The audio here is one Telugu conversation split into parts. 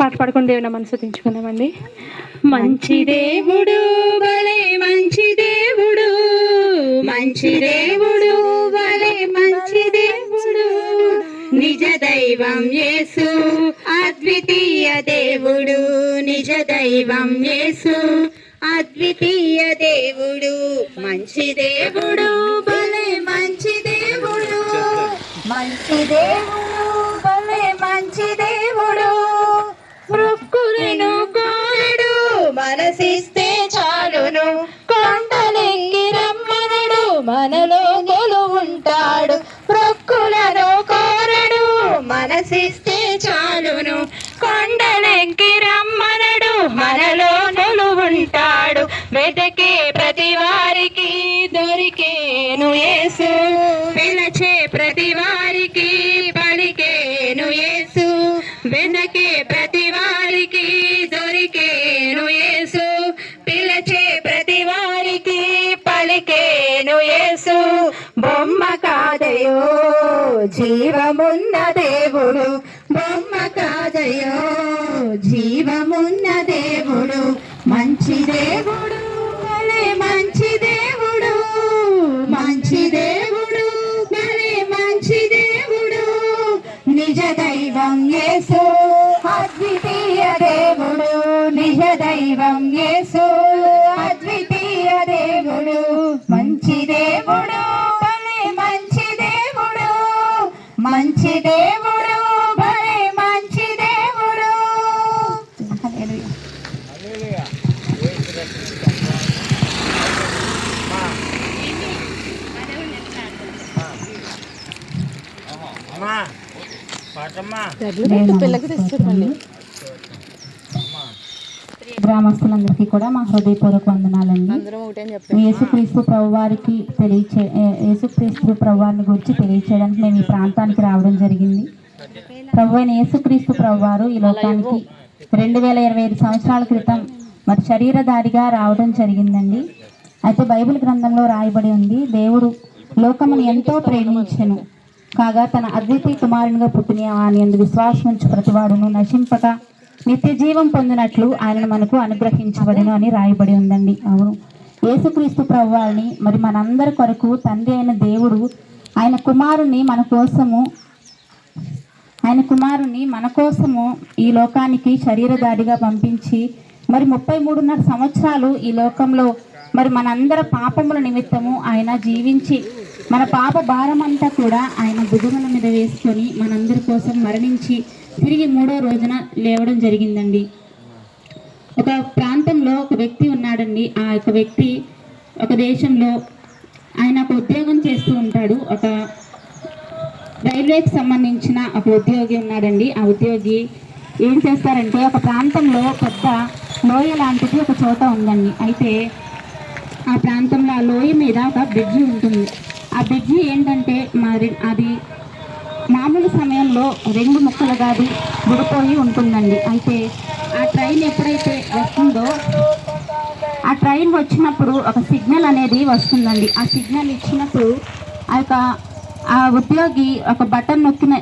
పాట పాడుకుని దేవుని మనసు తెచ్చుకుందామండి మంచి దేవుడు భలే మంచి దేవుడు. మంచి దేవుడు భలే మంచి దేవుడు. నిజ దైవం యేసు అద్వితీయ దేవుడు. నిజ దైవం యేసు అద్వితీయ దేవుడు. మంచి దేవుడు. చాలును. కొండలెక్కి రమ్మనడు మనలో నొలు ఉంటాడు వెతకే ప్రతి వారికి దొరికేను యేసు. పిలచే ప్రతి వారికి పలికేను యేసు. వెనకే ప్రతి వారికి దొరికేను యేసు. పిలచే ప్రతి వారికి పలికేను యేసు. బొమ్మ కాదయో జీవమున్న దేవుడు బొమ్మ కాదయో జీవమున్న దేవుడు మంచి దేవుడు మంచి దేవుడు. మంచి దేవుడు మంచి దేవుడు. నిజ దైవం యేసు అద్వితీయ దేవుడు నిజ దైవం యేసు. గ్రామస్తులందరికీ కూడా మా హృదయపూర్వక వందనాలండి. యేసుక్రీస్తు ప్రభు వారికి తెలియచే యేసుక్రీస్తు ప్రభు వారిని గురించి తెలియచేయడానికి మేము ఈ ప్రాంతానికి రావడం జరిగింది. ప్రభు అయిన యేసుక్రీస్తు ప్రభు వారు ఈ లోకానికి రెండు వేల ఇరవై ఐదు సంవత్సరాల క్రితం మరి శరీరధారిగా రావడం జరిగిందండి. అయితే బైబిల్ గ్రంథంలో రాయబడి ఉంది దేవుడు లోకమును ఎంతో ప్రేమించెను. కాగా తన అద్వితీయ కుమారునిగా పుట్టిన ఆయన అందు విశ్వాసం ఉంచు ప్రతివాడును నశింపక నిత్య జీవం పొందినట్లు ఆయనను మనకు అనుగ్రహించబడను అని రాయబడి ఉందండి. అవును. యేసుక్రీస్తు ప్రభువారిని మరి మనందరి కొరకు తండ్రి అయిన దేవుడు ఆయన కుమారుని మన కోసము ఆయన కుమారుని మన కోసము ఈ లోకానికి శరీరధారిగా పంపించి మరి ముప్పై మూడున్నర సంవత్సరాలు ఈ లోకంలో మరి మనందరి పాపముల నిమిత్తము ఆయన జీవించి మన పాప భారమంతా కూడా భుజముల మీద వేసుకొని మనందరి కోసం మరణించి తిరిగి మూడో రోజున లేవడం జరిగిందండి. ఒక ప్రాంతంలో ఒక వ్యక్తి ఉన్నాడండి. ఆ యొక్క వ్యక్తి ఒక దేశంలో ఆయన ఒక ఉద్యోగం చేస్తూ ఉంటాడు. ఒక రైల్వేకి సంబంధించిన ఒక ఉద్యోగి ఉన్నాడండి. ఆ ఉద్యోగి ఏం చేస్తారంటే ఒక ప్రాంతంలో పెద్ద లోయ లాంటిది ఒక చోట ఉందండి. అయితే ఆ ప్రాంతంలో ఆ లోయ మీద ఒక బ్రిడ్జి ఉంటుంది. ఆ బ్రిడ్జి ఏంటంటే మరి అది మామూలు సమయంలో రెండు ముక్కలు కాదు విడిపోయి ఉంటుందండి. అయితే ఆ ట్రైన్ ఎప్పుడైతే వస్తుందో ఆ ట్రైన్ వచ్చినప్పుడు ఒక సిగ్నల్ అనేది వస్తుందండి. ఆ సిగ్నల్ ఇచ్చినప్పుడు ఆ యొక్క ఆ ఉద్యోగి ఒక బటన్ నొక్కిన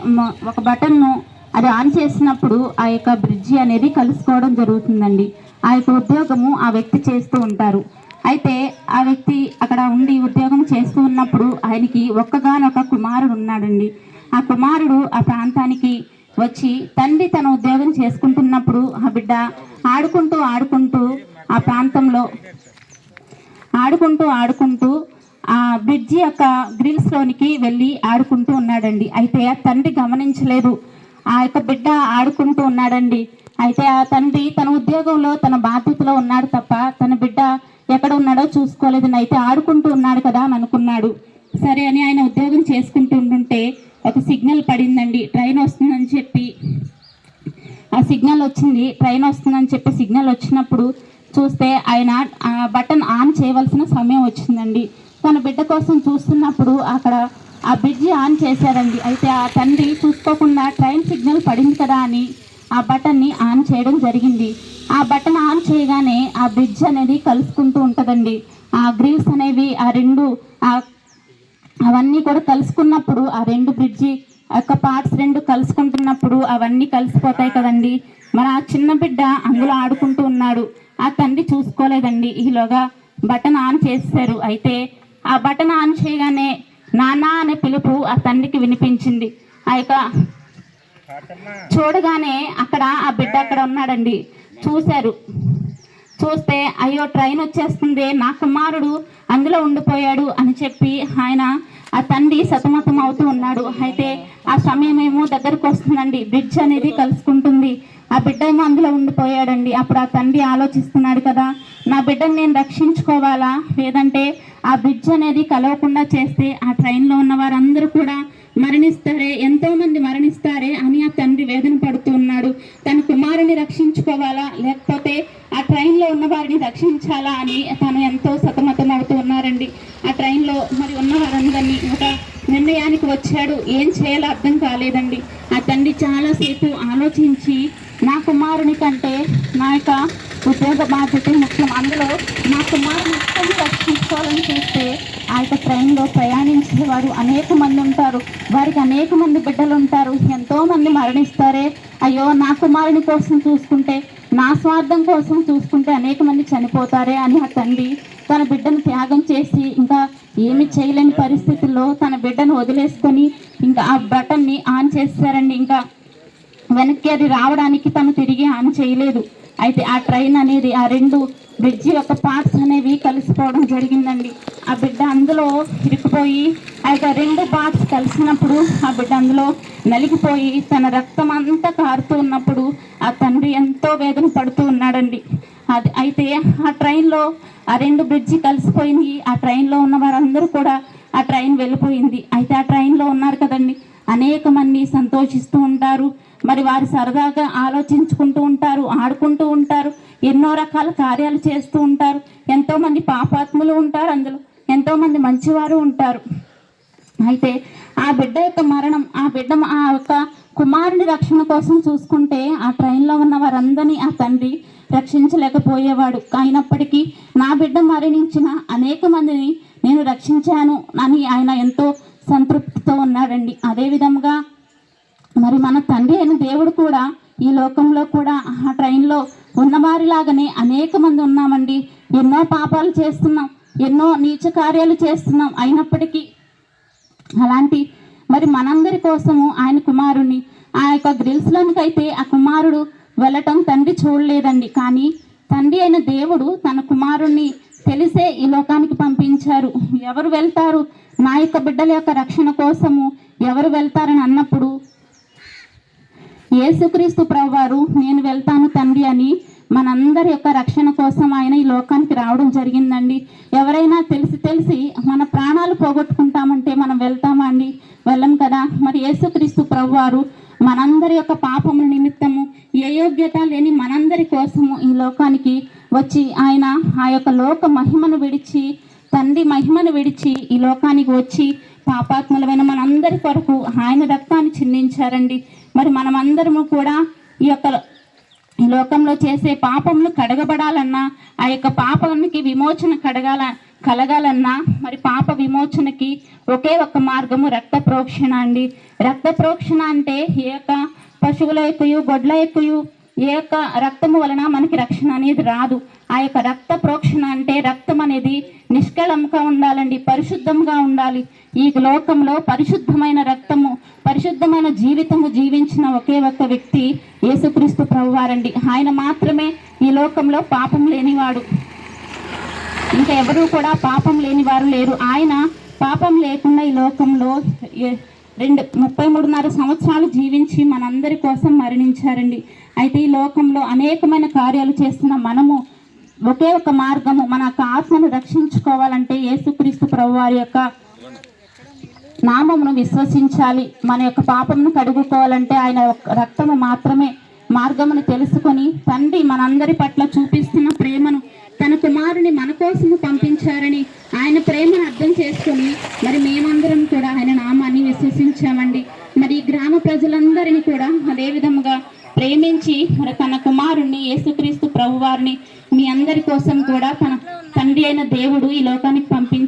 ఒక బటన్ను అది ఆన్ చేసినప్పుడు ఆ యొక్క బ్రిడ్జి అనేది కలుసుకోవడం జరుగుతుందండి. ఆ యొక్క ఉద్యోగము ఆ వ్యక్తి చేస్తూ ఉంటారు. అయితే ఆ వ్యక్తి అక్కడ ఉండి ఉద్యోగం చేస్తూ ఉన్నప్పుడు ఆయనకి ఒక్కగానొక కుమారుడు ఉన్నాడండి. ఆ కుమారుడు ఆ ప్రాంతానికి వచ్చి తండ్రి తన ఉద్యోగం చేసుకుంటున్నప్పుడు ఆ బిడ్డ ఆడుకుంటూ ఆడుకుంటూ ఆ ప్రాంతంలో ఆడుకుంటూ ఆడుకుంటూ ఆ బ్రిడ్జి యొక్క గ్రిల్స్ లోనికి వెళ్ళి ఆడుకుంటూ ఉన్నాడండి. అయితే ఆ తండ్రి గమనించలేదు. ఆ యొక్క బిడ్డ ఆడుకుంటూ ఉన్నాడండి. అయితే ఆ తండ్రి తన ఉద్యోగంలో తన బాధ్యతలో ఉన్నాడు తప్ప తన బిడ్డ ఎక్కడ ఉన్నాడో చూసుకోలేదు. అయితే ఆడుకుంటూ ఉన్నాడు కదా అని అనుకున్నాడు. సరే అని ఆయన ఉద్యోగం చేసుకుంటూ ఉంటుంటే ఒక సిగ్నల్ పడిందండి. ట్రైన్ వస్తుందని చెప్పి. ఆ సిగ్నల్ వచ్చింది. ట్రైన్ వస్తుందని చెప్పి సిగ్నల్ వచ్చినప్పుడు చూస్తే ఆయన ఆ బటన్ ఆన్ చేయవలసిన సమయం వచ్చిందండి. తన బిడ్డ కోసం చూస్తున్నప్పుడు అక్కడ ఆ బ్రిడ్జి ఆన్ చేశారండి. అయితే ఆ తండ్రి చూసుకోకుండా ట్రైన్ సిగ్నల్ పడింది కదా అని ఆ బటన్ని ఆన్ చేయడం జరిగింది. బటన్ ఆన్ చేయగానే ఆ బ్రిడ్జ్ అనేది కలుసుకుంటూ ఉంటుందండి. ఆ గ్రిల్స్ అనేవి ఆ రెండు ఆ అవన్నీ కూడా కలుసుకున్నప్పుడు ఆ రెండు బ్రిడ్జి యొక్క పార్ట్స్ రెండు కలుసుకుంటున్నప్పుడు అవన్నీ కలిసిపోతాయి కదండి. మరి ఆ చిన్న బిడ్డ అందులో ఆడుకుంటూ ఉన్నాడు. ఆ తండ్రి చూసుకోలేదండి. ఈలోగా బటన్ ఆన్ చేశారు. అయితే ఆ బటన్ ఆన్ చేయగానే నాన్న అనే పిలుపు ఆ తండ్రికి వినిపించింది. ఆ యొక్క చూడగానే అక్కడ ఆ బిడ్డ అక్కడ ఉన్నాడండి. చూశారు. చూస్తే అయ్యో ట్రైన్ వచ్చేస్తుంది నా కుమారుడు అందులో ఉండిపోయాడు అని చెప్పి ఆయన ఆ తండ్రి సతమతం అవుతూ ఉన్నాడు. అయితే ఆ సమయం ఏమో దగ్గరకు వస్తుందండి. బ్రిడ్జ్ అనేది కలుసుకుంటుంది. ఆ బిడ్డ ఏమో అందులో ఉండిపోయాడండి. అప్పుడు ఆ తండ్రి ఆలోచిస్తున్నాడు కదా నా బిడ్డను నేను రక్షించుకోవాలా? లేదంటే ఆ బ్రిడ్జ్ అనేది కలవకుండా చేస్తే ఆ ట్రైన్లో ఉన్న వారందరూ కూడా మరణిస్తారే ఎంతో మంది మరణిస్తారే అని ఆ తండ్రి వేదన పడుతూ ఉన్నాడు. తన కుమారుని రక్షించుకోవాలా? లేకపోతే ఆ ట్రైన్లో ఉన్న వారిని రక్షించాలా అని తను ఎంతో సతమతం అవుతూ ఉన్నారండి. ఆ ట్రైన్లో మరి ఉన్న వారందరినీ ఒక నిర్ణయానికి వచ్చాడు. ఏం చేయాలో అర్థం కాలేదండి. ఆ తండ్రి చాలాసేపు ఆలోచించి నా కుమారుని కంటే నా యొక్క ఉద్యోగ బాధ్యత ముఖ్యం. అందులో నా కుమారుని రక్షించుకోవాలని చూస్తే ఆ యొక్క ట్రైన్లో ప్రయాణించేవారు అనేక మంది ఉంటారు. వారికి అనేక మంది బిడ్డలు ఉంటారు ఎంతో మంది మరణిస్తారే. అయ్యో నా కుమారుని కోసం చూసుకుంటే నా స్వార్థం కోసం చూసుకుంటే అనేక మంది చనిపోతారే అని ఆ తండ్రి తన బిడ్డను త్యాగం చేసి ఇంకా ఏమి చేయలేని పరిస్థితుల్లో తన బిడ్డను వదిలేసుకొని ఇంకా ఆ బటన్ని ఆన్ చేస్తారండి. ఇంకా వెనక్కి అది రావడానికి తను తిరిగి ఆన్ చేయలేదు. అయితే ఆ ట్రైన్ అనేది ఆ రెండు బ్రిడ్జి యొక్క పార్ట్స్ అనేది ఇరుక్కుపోవడం జరిగిందండి. ఆ బిడ్డ అందులో ఇరుక్కుపోయి ఆ యొక్క రెండు పార్ట్స్ కలిసినప్పుడు ఆ బిడ్డ అందులో నలిగిపోయి తన రక్తం అంతా కారుతూ ఉన్నప్పుడు ఆ తండ్రి ఎంతో వేదన పడుతూ ఉన్నాడండి. అది అయితే ఆ ట్రైన్లో ఆ రెండు బ్రిడ్జి కలిసిపోయింది ఆ ట్రైన్లో ఉన్న వారందరూ కూడా ఆ ట్రైన్ వెళ్ళిపోయింది. అయితే ఆ ట్రైన్లో ఉన్నారు కదండి. అనేక మంది సంతోషిస్తూ ఉంటారు. మరి వారు సరదాగా ఆలోచించుకుంటూ ఉంటారు ఆడుకుంటూ ఉంటారు ఎన్నో రకాల కార్యాలు చేస్తూ ఉంటారు. ఎంతో మంది పాపాత్ములు ఉంటారు అందులో ఎంతో మంది మంచివారు ఉంటారు. అయితే ఆ బిడ్డ యొక్క మరణం ఆ బిడ్డ ఆ యొక్క కుమారుని రక్షణ కోసం చూసుకుంటే ఆ ట్రైన్లో ఉన్న వారందరినీ ఆ తండ్రి రక్షించలేకపోయేవాడు. అయినప్పటికీ నా బిడ్డ మరణించిన అనేక మందిని నేను రక్షించాను అని ఆయన ఎంతో సంతృప్తితో ఉన్నాడండి. అదేవిధంగా మరి మన తండ్రి అయిన దేవుడు కూడా ఈ లోకంలో కూడా ఆ ట్రైన్లో ఉన్నవారిలాగానే అనేక మంది ఉన్నామండి. ఎన్నో పాపాలు చేస్తున్నాం. ఎన్నో నీచ కార్యాలు చేస్తున్నాం. అయినప్పటికీ అలాంటి మరి మనందరి కోసము ఆయన కుమారుని ఆ యొక్క గ్రిల్స్లోనికైతే ఆ కుమారుడు వెళ్ళటం తండ్రి చూడలేదండి. కానీ తండ్రి అయిన దేవుడు తన కుమారుణ్ణి తెలిసే ఈ లోకానికి పంపించారు. ఎవరు వెళ్తారు? నా యొక్క బిడ్డల యొక్క రక్షణ కోసము ఎవరు వెళ్తారని అన్నప్పుడు యేసుక్రీస్తు ప్రభువారు నేను వెళ్తాను తండ్రి అని మనందరి యొక్క రక్షణ కోసం ఆయన ఈ లోకానికి రావడం జరిగిందండి. ఎవరైనా తెలిసి తెలిసి మన ప్రాణాలు పోగొట్టుకుంటామంటే మనం వెళ్తామా అండి? వెళ్ళం కదా. మరి యేసుక్రీస్తు ప్రభువారు మనందరి యొక్క పాపముల నిమిత్తము ఏ యోగ్యత లేని మనందరి కోసము ఈ లోకానికి వచ్చి ఆయన ఆ యొక్క లోక మహిమను విడిచి తండ్రి మహిమను విడిచి ఈ లోకానికి వచ్చి పాపాత్ములమైన మనందరి కొరకు ఆయన రక్తాన్ని చిందించారండి. మరి మనమందరము కూడా ఈ యొక్క లోకంలో చేసే పాపములు కడగబడాలన్నా ఆ యొక్క పాపానికి విమోచన కడగాల కలగాలన్నా మరి పాప విమోచనకి ఒకే ఒక మార్గము రక్త ప్రోక్షణ అండి. రక్త ప్రోక్షణ అంటే ఏ యొక్క పశువుల ఎక్కుయు గొడ్ల ఎక్కుయు ఏ యొక్క రక్తము వలన మనకి రక్షణ అనేది రాదు. ఆ యొక్క రక్త ప్రోక్షణ అంటే రక్తం అనేది నిష్కళంగా ఉండాలండి పరిశుద్ధంగా ఉండాలి. ఈ లోకంలో పరిశుద్ధమైన రక్తము పరిశుద్ధమైన జీవితము జీవించిన ఒకే ఒక్క వ్యక్తి యేసుక్రీస్తు ప్రభువారండి. ఆయన మాత్రమే ఈ లోకంలో పాపం లేనివాడు. ఇంకా ఎవరూ కూడా పాపం లేని వారు లేరు. ఆయన పాపం లేకుండా ఈ లోకంలో రెండు ముప్పై మూడున్నర సంవత్సరాలు జీవించి మనందరి కోసం మరణించారండి. అయితే ఈ లోకంలో అనేకమైన కార్యాలు చేస్తున్న మనము ఒకే ఒక మార్గము మన యొక్క ఆత్మను రక్షించుకోవాలంటే యేసుక్రీస్తు ప్రభువారి యొక్క నామమును విశ్వసించాలి. మన యొక్క పాపమును కడుగుకోవాలంటే ఆయన యొక్క రక్తము మాత్రమే మార్గమును తెలుసుకొని తండ్రి మనందరి పట్ల చూపిస్తున్న ప్రేమను తన కుమారుని మన కోసము పంపించారని ఆయన ప్రేమను అర్థం చేసుకొని మరి మేమందరం కూడా ఆయన నామాన్ని విశ్వసించామండి. మరి ఈ గ్రామ ప్రజలందరినీ కూడా అదే విధముగా ప్రేమించి మరి తన కుమారుణ్ణి యేసుక్రీస్తు ప్రభువారిని మీ అందరి కోసం కూడా తన తండ్రి అయిన దేవుడు ఈ లోకానికి పంపించారు.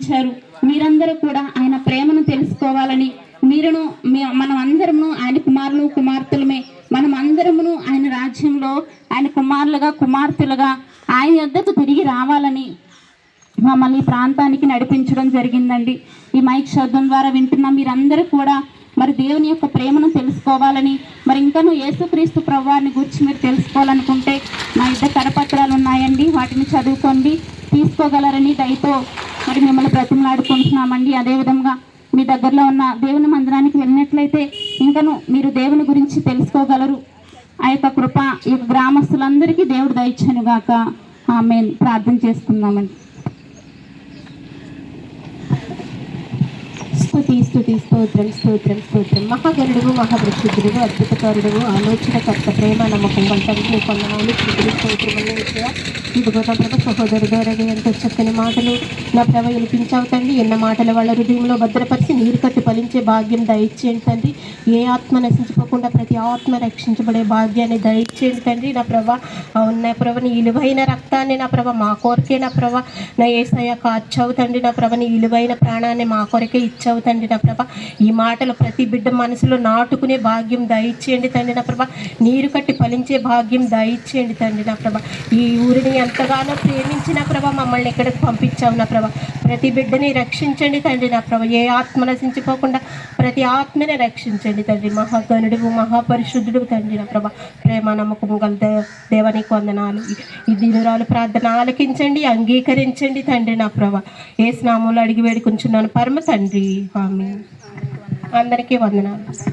మీరందరూ కూడా ఆయన ప్రేమను తెలుసుకోవాలని మీరును మీ- మనం అందరము ఆయన కుమారులు కుమార్తెలమే. మనం అందరమును ఆయన రాజ్యంలో ఆయన కుమారులుగా కుమార్తెలుగా ఆయన యొద్దకు తిరిగి రావాలని మమ్మల్ని ఈ ప్రాంతానికి నడిపించడం జరిగిందండి. ఈ మైక్ శబ్దం ద్వారా వింటున్న మీరందరూ కూడా మరి దేవుని యొక్క ప్రేమను తెలుసుకోవాలని మరి ఇంకను యేసుక్రీస్తు ప్రభువారిని గురించి మీరు తెలుసుకోవాలనుకుంటే మా ఇద్దరు కరపత్రాలు ఉన్నాయండి. వాటిని చదువుకోండి. తీసుకోగలరని దయతో మరి మిమ్మల్ని బ్రతిమలాడుకుంటున్నామండి. అదేవిధంగా మీ దగ్గరలో ఉన్న దేవుని మందిరానికి వెళ్ళినట్లయితే ఇంకను మీరు దేవుని గురించి తెలుసుకోగలరు. ఆ యొక్క కృప ఈ గ్రామస్తులందరికీ దేవుడు దయచనుగాక ఆమె ప్రార్థన చేసుకుందామండి స్థుతి స్తుతి స్తోత్రం స్తోత్రం స్తోత్రం. మహాగరుడు మహాపరిశుద్ధుడు అద్భుతకారుడు ఆలోచనకర్త ప్రేమ నమ్మకం వంటలు కొందనాలు స్థుతులు స్తోత్రములు ఇదిగో నా ప్రభ సహోదరు ద్వారా ఎంతో చక్కని మాటలు నా ప్రభ వినిపించావు తండ్రి. ఎన్న మాటల వాళ్ళ హృదయంలో భద్రపరిచి నీరు కట్టి ఫలించే భాగ్యం దయచేయండి తండ్రి. ఏ ఆత్మ నశించుకోకుండా ప్రతి ఆత్మ రక్షించబడే భాగ్యాన్ని దయచేయండి తండ్రి. నా ప్రభ నా ప్రభ నీ విలువైన రక్తాన్ని నా ప్రభ మా కోరికే నా ప్రభ. నా ఏసయ్య కాచావు తండ్రి. నా ప్రభ నీ విలువైన ప్రాణాన్ని మా కొరకే ఇచ్చావు తండ్రి. నా ప్రభ. ఈ మాటలు ప్రతి బిడ్డ మనసులో నాటుకునే భాగ్యం దయచేయండి తండ్రి నా ప్రభ. నీరు కట్టి ఫలించే భాగ్యం దయచేయండి తండ్రి నా ప్రభ. ఈ ఊరిని ఎంతగానో ప్రేమించిన ప్రభ మమ్మల్ని ఎక్కడికి పంపించావు నా ప్రభ. ప్రతి బిడ్డని రక్షించండి తండ్రి. నా ప్రభ ఏ ఆత్మ నశించిపోకుండా ప్రతి ఆత్మని రక్షించండి తండ్రి. మహాగణుడు మహాపరిశుద్ధుడు తండ్రి నా ప్రభ. ప్రేమ నమ్మకం గల దే- దేవానికి వందనాలు. ఈ దినురాలు ప్రార్థన ఆలకించండి అంగీకరించండి తండ్రి నా ప్రభ. ఏ స్నామంలో అడిగి వేడుకుంటున్నాను పరమ తండ్రి. ఆమె అందరికీ వందనాలు.